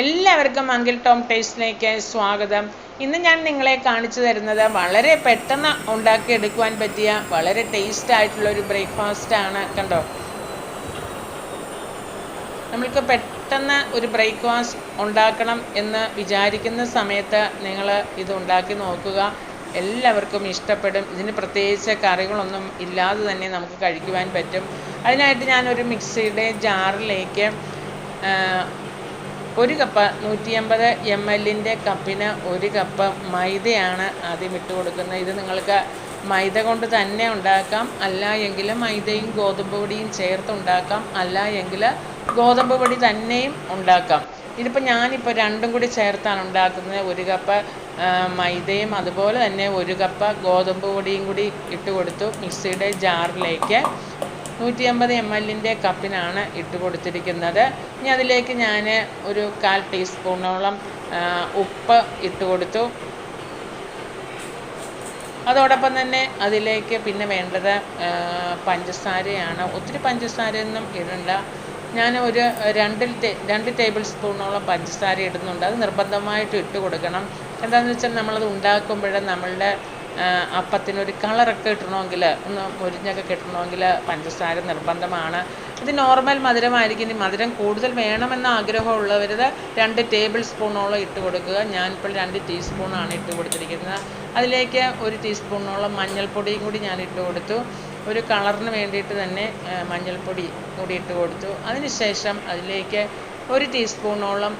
എല്ലാവർക്കും uncle Tom ടേസ്റ്റിലേക്ക് സ്വാഗതം. ഇന്ന് ഞാൻ നിങ്ങളെ കാണിച്ചു തരുന്നത് വളരെ പെട്ടെന്ന് ഉണ്ടാക്കിയെടുക്കുവാൻ പറ്റിയ വളരെ ടേസ്റ്റ് ആയിട്ടുള്ള ഒരു ബ്രേക്ക്ഫാസ്റ്റ് ആണ് കണ്ടോ? നമ്മൾക്ക് പെട്ടെന്ന് ഒരു ബ്രേക്ക്ഫാസ്റ്റ് ഉണ്ടാക്കണം എന്ന് വിചാരിക്കുന്ന സമയത്ത് നിങ്ങൾ ഇത് ഉണ്ടാക്കി നോക്കുക. എല്ലാവർക്കും ഇഷ്ടപ്പെടും. ഇതിന് പ്രത്യേകിച്ച് കറികളൊന്നും ഇല്ലാതെ തന്നെ നമുക്ക് കഴിക്കുവാൻ പറ്റും. അതിനായിട്ട് ഞാനൊരു മിക്സിയുടെ ജാറിലേക്ക് ഒരു കപ്പ് നൂറ്റി അമ്പത് എം എല്ലിന്റെ കപ്പിന് ഒരു കപ്പ് മൈദയാണ് ആദ്യം ഇട്ട് കൊടുക്കുന്നത്. ഇത് നിങ്ങൾക്ക് മൈദ കൊണ്ട് തന്നെ ഉണ്ടാക്കാം. അല്ല എങ്കിൽ മൈദയും ഗോതമ്പ് പൊടിയും ചേർത്ത് ഉണ്ടാക്കാം. അല്ല എങ്കിൽ ഗോതമ്പ് പൊടി തന്നെയും ഉണ്ടാക്കാം. ഇതിപ്പോൾ ഞാനിപ്പോൾ രണ്ടും കൂടി ചേർത്താണ് ഉണ്ടാക്കുന്നത്. ഒരു കപ്പ് മൈദയും അതുപോലെ തന്നെ ഒരു കപ്പ് ഗോതമ്പ് പൊടിയും കൂടി ഇട്ട് കൊടുത്തു മിക്സിയുടെ ജാറിലേക്ക്. നൂറ്റി അമ്പത് എം എല്ലിന്റെ കപ്പിനാണ് ഇട്ട് കൊടുത്തിരിക്കുന്നത്. ഇനി അതിലേക്ക് ഞാൻ ഒരു കാൽ ടീസ്പൂണോളം ഉപ്പ് ഇട്ട് കൊടുത്തു. അതോടൊപ്പം തന്നെ അതിലേക്ക് പിന്നെ വേണ്ടത് പഞ്ചസാരയാണ്. ഒത്തിരി പഞ്ചസാരയൊന്നും ഇടണ്ട. ഞാൻ ഒരു രണ്ട് രണ്ട് ടേബിൾ സ്പൂണോളം പഞ്ചസാര ഇടുന്നുണ്ട്. അത് നിർബന്ധമായിട്ട് ഇട്ട് കൊടുക്കണം. എന്താണെന്ന് വെച്ചാൽ നമ്മളത് ഉണ്ടാക്കുമ്പോൾ നമ്മളുടെ അപ്പത്തിനൊരു കളറൊക്കെ കിട്ടണമെങ്കിൽ ഒന്ന് മുരിഞ്ഞൊക്കെ കിട്ടണമെങ്കിൽ പഞ്ചസാര നിർബന്ധമാണ്. ഇത് നോർമൽ മധുരമായിരിക്കും. ഇനി മധുരം കൂടുതൽ വേണമെന്ന് ആഗ്രഹമുള്ളവർ രണ്ട് ടേബിൾ സ്പൂണോളം ഇട്ട് കൊടുക്കുക. ഞാനിപ്പോൾ രണ്ട് ടീസ്പൂണാണ് ഇട്ട് കൊടുത്തിരിക്കുന്നത്. അതിലേക്ക് ഒരു ടീസ്പൂണോളം മഞ്ഞൾപ്പൊടിയും കൂടി ഞാൻ ഇട്ട് കൊടുത്തു. ഒരു കളറിന് വേണ്ടിയിട്ട് തന്നെ മഞ്ഞൾപ്പൊടി കൂടി ഇട്ട് കൊടുത്തു. അതിനുശേഷം അതിലേക്ക് ഒരു ടീസ്പൂണോളം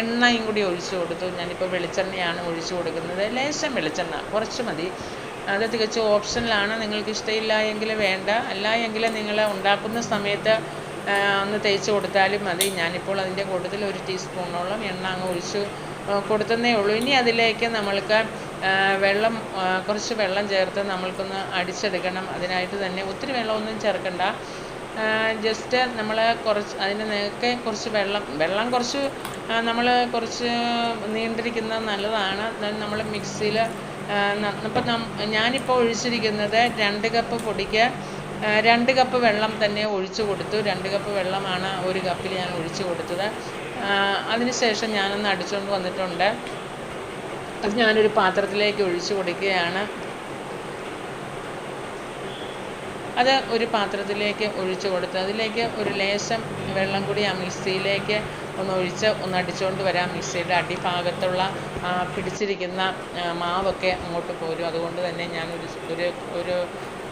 എണ്ണയും കൂടി ഒഴിച്ചു കൊടുത്തു. ഞാനിപ്പോൾ വെളിച്ചെണ്ണയാണ് ഒഴിച്ചു കൊടുക്കുന്നത്. ലേശം വെളിച്ചെണ്ണ കുറച്ച് മതി. അത് തികച്ചും ഓപ്ഷനിലാണ്. നിങ്ങൾക്ക് ഇഷ്ടമില്ല എങ്കിൽ വേണ്ട. അല്ല എങ്കിൽ നിങ്ങൾ ഉണ്ടാക്കുന്ന സമയത്ത് ഒന്ന് തേച്ച് കൊടുത്താലും മതി. ഞാനിപ്പോൾ അതിന്റെ കൂട്ടത്തിൽ ഒരു ടീസ്പൂണോളം എണ്ണ അങ്ങ് ഒഴിച്ചു കൊടുത്തതേ ഉള്ളൂ. ഇനി അതിലേക്ക് നമ്മൾക്ക് വെള്ളം കുറച്ച് വെള്ളം ചേർത്ത് നമ്മൾക്കൊന്ന് അടിച്ചെടുക്കണം. അതിനായിട്ട് തന്നെ ഒത്തിരി വെള്ളമൊന്നും ചേർക്കണ്ട. ജസ്റ്റ് നമ്മൾ കുറച്ച് അതിന് നേരത്തെ കുറച്ച് വെള്ളം വെള്ളം കുറച്ച് നമ്മൾ കുറച്ച് നീണ്ടിരിക്കുന്നത് നല്ലതാണ്. നമ്മൾ മിക്സിയിൽ ഇപ്പം ഞാനിപ്പോൾ ഒഴിച്ചിരിക്കുന്നത് രണ്ട് കപ്പ് പൊടിക്ക് രണ്ട് കപ്പ് വെള്ളം തന്നെ ഒഴിച്ചു കൊടുത്തു. രണ്ട് കപ്പ് വെള്ളമാണ് ഒരു കപ്പിൽ ഞാൻ ഒഴിച്ചു കൊടുത്തത്. അതിനുശേഷം ഞാനൊന്ന് അടിച്ചുകൊണ്ട് വന്നിട്ടുണ്ട്. അത് ഞാനൊരു പാത്രത്തിലേക്ക് ഒഴിച്ചു കൊടുക്കുകയാണ്. അത് ഒരു പാത്രത്തിലേക്ക് ഒഴിച്ചു കൊടുത്ത് അതിലേക്ക് ഒരു ലേശം വെള്ളം കൂടി ആ മിക്സിയിലേക്ക് ഒന്ന് ഒഴിച്ച് ഒന്ന് അടിച്ചുകൊണ്ട് വരാം. മിക്സിയുടെ അടിഭാഗത്തുള്ള പിടിച്ചിരിക്കുന്ന മാവൊക്കെ അങ്ങോട്ട് പോരും. അതുകൊണ്ട് തന്നെ ഞാൻ ഒരു ഒരു ഒരു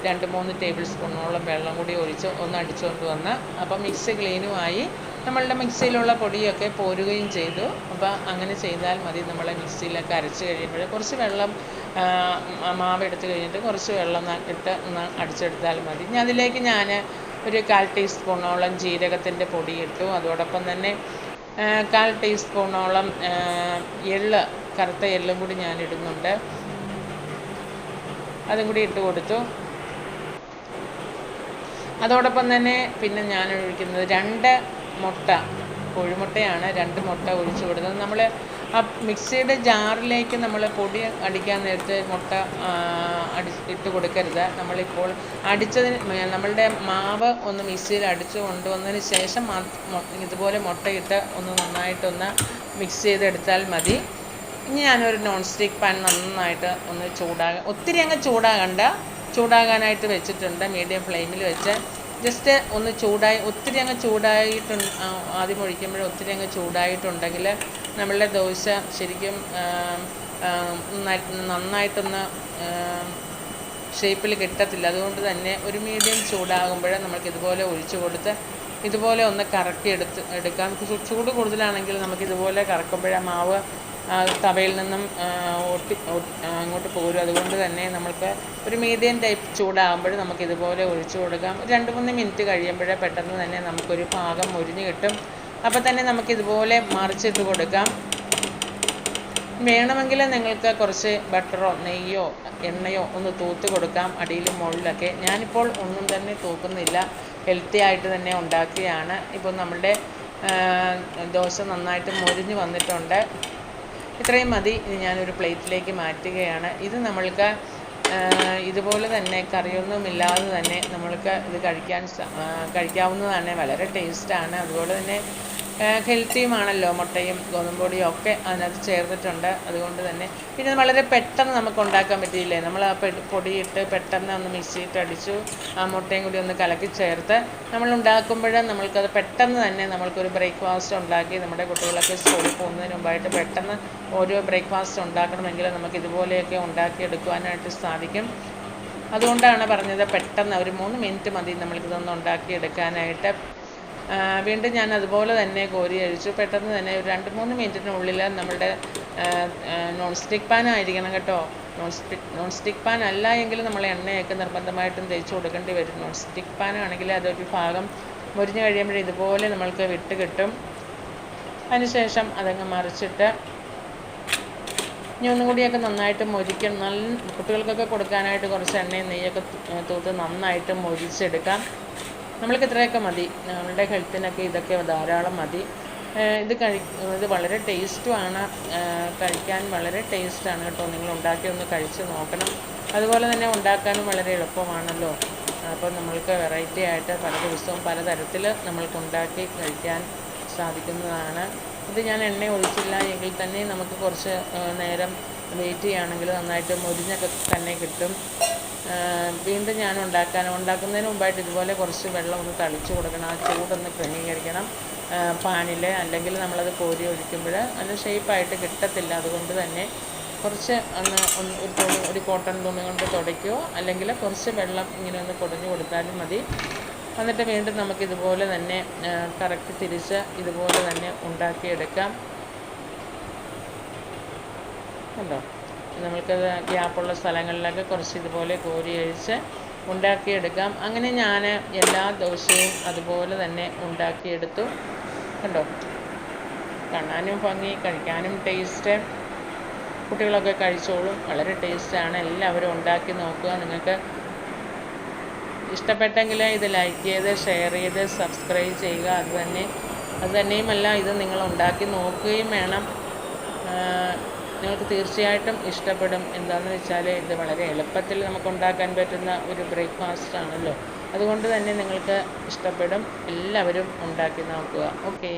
രണ്ട് മൂന്ന് ടേബിൾ സ്പൂണോളം വെള്ളം കൂടി ഒഴിച്ച് ഒന്ന് അടിച്ചുകൊണ്ട് വന്ന് അപ്പം മിക്സി ക്ലീനുമായി നമ്മളുടെ മിക്സിയിലുള്ള പൊടിയൊക്കെ പോരുകയും ചെയ്തു. അപ്പോൾ അങ്ങനെ ചെയ്താൽ മതി. നമ്മളെ മിക്സിയിലൊക്കെ അരച്ച് കഴിയുമ്പോൾ കുറച്ച് വെള്ളം മാവ് എടുത്ത് കഴിഞ്ഞിട്ട് കുറച്ച് വെള്ളം ഇട്ട് ഒന്ന് അടിച്ചെടുത്താൽ മതി. ഇനി അതിലേക്ക് ഞാൻ ഒരു കാൽ ടീസ്പൂണോളം ജീരകത്തിന്റെ പൊടി ഇട്ടു. അതോടൊപ്പം തന്നെ കാൽ ടീസ്പൂണോളം എള്ള് കറുത്ത എള്ളും കൂടി ഞാൻ ഇടുന്നുണ്ട്. അതും കൂടി ഇട്ട് കൊടുത്തു. അതോടൊപ്പം തന്നെ പിന്നെ ഞാൻ ഒഴിക്കുന്നത് രണ്ട് മുട്ട. കോഴിമുട്ടയാണ് രണ്ട് മുട്ട ഒഴിച്ചു കൊടുത്തത്. നമ്മൾ ആ മിക്സിയുടെ ജാറിലേക്ക് നമ്മൾ പൊടി അടിക്കാൻ നേരത്തെ മുട്ട അടി ഇട്ട് കൊടുക്കരുത്. നമ്മളിപ്പോൾ അടിച്ചതിന് നമ്മളുടെ മാവ് ഒന്ന് മിക്സിയിൽ അടിച്ച് കൊണ്ടുവന്നതിന് ശേഷം ഇതുപോലെ മുട്ടയിട്ട് ഒന്ന് നന്നായിട്ടൊന്ന് മിക്സ് ചെയ്തെടുത്താൽ മതി. ഇനി ഞാനൊരു നോൺ സ്റ്റിക്ക് പാൻ നന്നായിട്ട് ഒന്ന് ചൂടാകാൻ ഒത്തിരി അങ്ങ് ചൂടാകണ്ട. ചൂടാകാനായിട്ട് വെച്ചിട്ടുണ്ട്. മീഡിയം ഫ്ലെയിമിൽ വെച്ച് ജസ്റ്റ് ഒന്ന് ചൂടായി ഒത്തിരി അങ്ങ് ചൂടായിട്ട് ആദ്യം ഒഴിക്കുമ്പോൾ ഒത്തിരി അങ്ങ് ചൂടായിട്ടുണ്ടെങ്കിൽ നമ്മളുടെ ദോശ ശരിക്കും നന്നായിട്ടൊന്ന് ഷേപ്പിൽ കിട്ടത്തില്ല. അതുകൊണ്ട് തന്നെ ഒരു മീഡിയം ചൂടാകുമ്പോൾ നമുക്കിതുപോലെ ഒഴിച്ചു കൊടുത്ത് ഇതുപോലെ ഒന്ന് കറക്കി എടുത്ത് എടുക്കാം. ചൂട് കൂടുതലാണെങ്കിൽ നമുക്ക് ഇതുപോലെ കറക്കുമ്പോഴേ മാവ് തവയിൽ നിന്നും ഒട്ടി അങ്ങോട്ട് പോരും. അതുകൊണ്ട് തന്നെ നമുക്ക് ഒരു മീഡിയം ടൈപ്പ് ചൂടാകുമ്പോൾ നമുക്ക് ഇതുപോലെ ഒഴിച്ചു കൊടുക്കാം. രണ്ട് മൂന്ന് മിനിറ്റ് കഴിയുമ്പോഴേ പെട്ടെന്ന് തന്നെ നമുക്കൊരു പാകം മുരിഞ്ഞ് കിട്ടും. അപ്പോൾ തന്നെ നമുക്ക് ഇതുപോലെ മറിച്ചിട്ട് കൊടുക്കാം. വേണമെങ്കിൽ നിങ്ങൾക്ക് കുറച്ച് ബട്ടറോ നെയ്യോ എണ്ണയോ ഒന്ന് തൂത്ത് കൊടുക്കാം. അടിയിലും മുകളിലൊക്കെ. ഞാനിപ്പോൾ ഒന്നും തന്നെ തൂക്കുന്നില്ല. ഹെൽത്തി ആയിട്ട് തന്നെ ഉണ്ടാക്കിയാണ് ഇപ്പോൾ നമ്മുടെ ദോശ നന്നായിട്ട് മുരിഞ്ഞ് വന്നിട്ടുണ്ട്. ഇത്രയും മതി. ഞാനൊരു പ്ലേറ്റിലേക്ക് മാറ്റുകയാണ്. ഇത് നമ്മൾക്ക് ഇതുപോലെ തന്നെ കറിയൊന്നുമില്ലാതെ തന്നെ നമ്മൾക്ക് ഇത് കഴിക്കാൻ കഴിക്കാവുന്നതാണ്. വളരെ ടേസ്റ്റാണ് അതുപോലെ തന്നെ ഹെൽത്തിയുമാണല്ലോ മുട്ടയും ഗോതമ്പ് പൊടിയും ഒക്കെ അതിനകത്ത് ചേർത്തിട്ടുണ്ട്. അതുകൊണ്ട് തന്നെ പിന്നെ വളരെ പെട്ടെന്ന് നമുക്ക് ഉണ്ടാക്കാൻ പറ്റിയില്ലേ? നമ്മൾ ആ പൊടിയിട്ട് പെട്ടെന്ന് ഒന്ന് മിക്സിയിട്ട് അടിച്ചു ആ മുട്ടയും കൂടി ഒന്ന് കലക്കി ചേർത്ത് നമ്മൾ ഉണ്ടാക്കുമ്പോൾ നമ്മൾക്കത് പെട്ടെന്ന് തന്നെ നമ്മൾക്കൊരു ബ്രേക്ക്ഫാസ്റ്റ് ഉണ്ടാക്കി നമ്മുടെ കുട്ടികളൊക്കെ സ്കൂളിൽ പോകുന്നതിന് മുമ്പായിട്ട് പെട്ടെന്ന് ഓരോ ബ്രേക്ക്ഫാസ്റ്റ് ഉണ്ടാക്കണമെങ്കിൽ നമുക്ക് ഇതുപോലെയൊക്കെ ഉണ്ടാക്കിയെടുക്കുവാനായിട്ട് സാധിക്കും. അതുകൊണ്ടാണ് പറഞ്ഞത് പെട്ടെന്ന് ഒരു മൂന്ന് മിനിറ്റ് മതി നമ്മൾക്കിതൊന്ന് ഉണ്ടാക്കിയെടുക്കാനായിട്ട്. വീണ്ടും ഞാൻ അതുപോലെ തന്നെ കോരി അഴിച്ചു. പെട്ടെന്ന് തന്നെ ഒരു രണ്ട് മൂന്ന് മിനിറ്റിനുള്ളിൽ നമ്മുടെ നോൺ സ്റ്റിക്ക് പാൻ ആയിരിക്കണം കേട്ടോ. Non stick non stick pan അല്ല എങ്കിൽ നമ്മൾ എണ്ണയൊക്കെ നിർബന്ധമായിട്ടും തേച്ച് കൊടുക്കേണ്ടി വരും. നോൺ സ്റ്റിക്ക് പാൻ ആണെങ്കിൽ അതൊരു ഭാഗം മുരിഞ്ഞ് കഴിയുമ്പോൾ ഇതുപോലെ നമ്മൾക്ക് വിട്ട് കിട്ടും. അതിനുശേഷം അതങ്ങ് മറിച്ചിട്ട് ഇനി ഒന്നും കൂടിയൊക്കെ നന്നായിട്ട് മൊരിക്കണം. നല്ല കുട്ടികൾക്കൊക്കെ കൊടുക്കാനായിട്ട് കുറച്ച് എണ്ണയും നെയ്യൊക്കെ തൂത്ത് നന്നായിട്ട് മൊരിച്ചെടുക്കാം. നമ്മൾക്ക് ഇത്രയൊക്കെ മതി. നമ്മളുടെ ഹെൽത്തിനൊക്കെ ഇതൊക്കെ ധാരാളം മതി. ഇത് കഴി ഇത് വളരെ ടേസ്റ്റുമാണ് കഴിക്കാൻ വളരെ ടേസ്റ്റാണ് കേട്ടോ. നിങ്ങൾ ഉണ്ടാക്കി ഒന്ന് കഴിച്ച് നോക്കണം. അതുപോലെ തന്നെ ഉണ്ടാക്കാനും വളരെ എളുപ്പമാണല്ലോ. അപ്പോൾ നമ്മൾക്ക് വെറൈറ്റി ആയിട്ട് പല ദിവസവും പലതരത്തിൽ നമ്മൾക്ക് ഉണ്ടാക്കി കഴിക്കാൻ സാധിക്കുന്നതാണ്. ഇത് ഞാൻ എണ്ണ ഒഴിച്ചില്ല എങ്കിൽ തന്നെ നമുക്ക് കുറച്ച് നേരം വെയിറ്റ് ചെയ്യുകയാണെങ്കിൽ നന്നായിട്ട് മുരിഞ്ഞൊക്കെ തന്നെ കിട്ടും. വീണ്ടും ഞാൻ ഉണ്ടാക്കാൻ ഉണ്ടാക്കുന്നതിന് മുമ്പായിട്ട് ഇതുപോലെ കുറച്ച് വെള്ളം ഒന്ന് തളിച്ച് കൊടുക്കണം. ആ ചൂടൊന്ന് ക്രമീകരിക്കണം. പാനിൽ അല്ലെങ്കിൽ നമ്മളത് കോരി ഒഴിക്കുമ്പോൾ നല്ല ഷേപ്പായിട്ട് കിട്ടത്തില്ല. അതുകൊണ്ട് തന്നെ കുറച്ച് ഒന്ന് ഒരു തുണി ഒരു കോട്ടൺ തുണി കൊണ്ട് തുടയ്ക്കുകയോ അല്ലെങ്കിൽ കുറച്ച് വെള്ളം ഇങ്ങനെ ഒന്ന് കുടഞ്ഞു കൊടുത്താലും മതി. എന്നിട്ട് വീണ്ടും നമുക്ക് ഇതുപോലെ തന്നെ കറക്റ്റ് തിരിച്ച് ഇതുപോലെ തന്നെ ഉണ്ടാക്കിയെടുക്കാം. കണ്ടോ? നമ്മൾക്കത് ഗ്യാപ്പുള്ള സ്ഥലങ്ങളിലൊക്കെ കുറച്ച് ഇതുപോലെ കോരി അഴിച്ച് ഉണ്ടാക്കിയെടുക്കാം. അങ്ങനെ ഞാൻ എല്ലാ ദോശയും അതുപോലെ തന്നെ ഉണ്ടാക്കിയെടുത്തു. കണ്ടോ? കാണാനും ഭംഗി കഴിക്കാനും ടേസ്റ്റ് കുട്ടികളൊക്കെ കഴിച്ചോളും. വളരെ ടേസ്റ്റാണ് എല്ലാവരും ഉണ്ടാക്കി നോക്കുക. നിങ്ങൾക്ക് ഇഷ്ടപ്പെട്ടെങ്കിൽ ഇത് ലൈക്ക് ചെയ്ത് ഷെയർ ചെയ്ത് സബ്സ്ക്രൈബ് ചെയ്യുക. അതുതന്നെ അതുതന്നെയുമല്ല ഇത് നിങ്ങൾ ഉണ്ടാക്കി നോക്കുകയും വേണം. നിങ്ങൾക്ക് തീർച്ചയായിട്ടും ഇഷ്ടപ്പെടും. എന്താണെന്ന് വെച്ചാൽ ഇത് വളരെ എളുപ്പത്തിൽ നമുക്ക് ഉണ്ടാക്കാൻ പറ്റുന്ന ഒരു ബ്രേക്ക്ഫാസ്റ്റ് ആണല്ലോ. അതുകൊണ്ട് തന്നെ നിങ്ങൾക്ക് ഇഷ്ടപ്പെടും. എല്ലാവരും ഉണ്ടാക്കി നോക്കുക. ഓക്കെ.